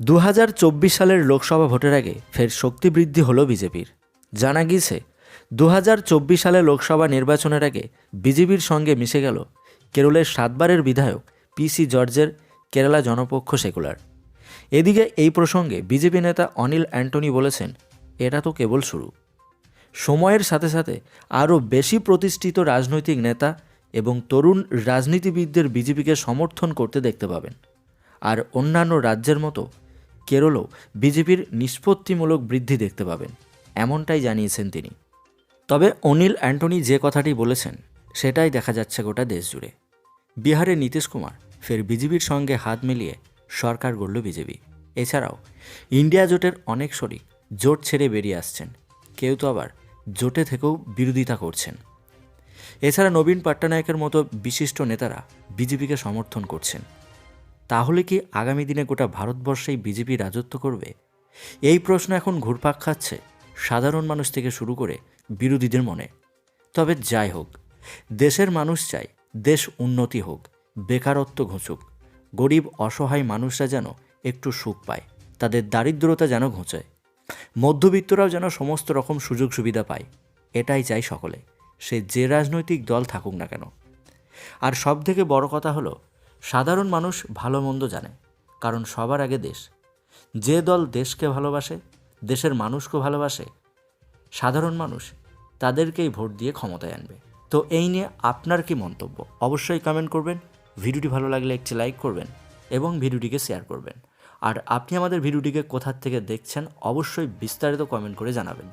দু হাজার চব্বিশ সালের লোকসভা ভোটের আগে ফের শক্তি বৃদ্ধি হলো বিজেপির। জানা গিয়েছে দু সালে লোকসভা নির্বাচনের আগে বিজেপির সঙ্গে মিশে গেল কেরলের সাতবারের বিধায়ক পিসি জর্জের কেরালা জনপক্ষ সেকুলার। এদিকে এই প্রসঙ্গে বিজেপি নেতা অনিল অ্যান্টনি বলেছেন, এটা তো কেবল শুরু। সময়ের সাথে সাথে আরও বেশি প্রতিষ্ঠিত রাজনৈতিক নেতা এবং তরুণ রাজনীতিবিদদের বিজেপিকে সমর্থন করতে দেখতে পাবেন। আর অন্যান্য রাজ্যের মতো কেরলও বিজেপির নিষ্পত্তিমূলক বৃদ্ধি দেখতে পাবেন, এমনটাই জানিয়েছেন তিনি। তবে অনিল অ্যান্টনি যে কথাটি বলেছেন, সেটাই দেখা যাচ্ছে গোটা দেশ জুড়ে বিহারে নীতিশ কুমার ফের বিজেপির সঙ্গে হাত মিলিয়ে সরকার গড়ল বিজেপি। এছাড়াও ইন্ডিয়া জোটের অনেক শরিক জোট ছেড়ে বেরিয়ে আসছেন, কেউ তো আবার জোটে থেকেও বিরোধিতা করছেন। এছাড়া নবীন পট্টনায়কের মতো বিশিষ্ট নেতারা বিজেপিকে সমর্থন করছেন। তাহলে কি আগামী দিনে গোটা ভারতবর্ষেই বিজেপি রাজত্ব করবে? এই প্রশ্ন এখন ঘুরপাক খাচ্ছে সাধারণ মানুষ থেকে শুরু করে বিরোধীদের মনে। তবে যাই হোক, দেশের মানুষ চায় দেশ উন্নতি হোক, বেকারত্ব ঘুচুক। গরিব অসহায় মানুষরা যেন একটু সুখ পায়, তাদের দারিদ্রতা যেন ঘুচে মধ্যবিত্তরাও যেন সমস্ত রকম সুযোগ সুবিধা পায়, এটাই চাই সকলে। সে যে রাজনৈতিক দল থাকুক না কেন। আর সব থেকে বড় কথা হলো সাধারণ মানুষ ভালো মন্দ জানে, কারণ সবার আগে দেশ। যে দল দেশকে ভালোবাসে, দেশের মানুষকে ভালোবাসে, সাধারণ মানুষ তাদেরকেই ভোট দিয়ে ক্ষমতায় আনবে। তো এই নিয়ে আপনার কি মন্তব্য? অবশ্যই কমেন্ট করবেন, ভিডিওটি ভালো লাগলে একটি লাইক করবেন এবং ভিডিওটিকে শেয়ার করবেন। আর আপনি আমাদের ভিডিওটিকে কোথার থেকে দেখছেন, অবশ্যই বিস্তারিত কমেন্ট করে জানাবেন।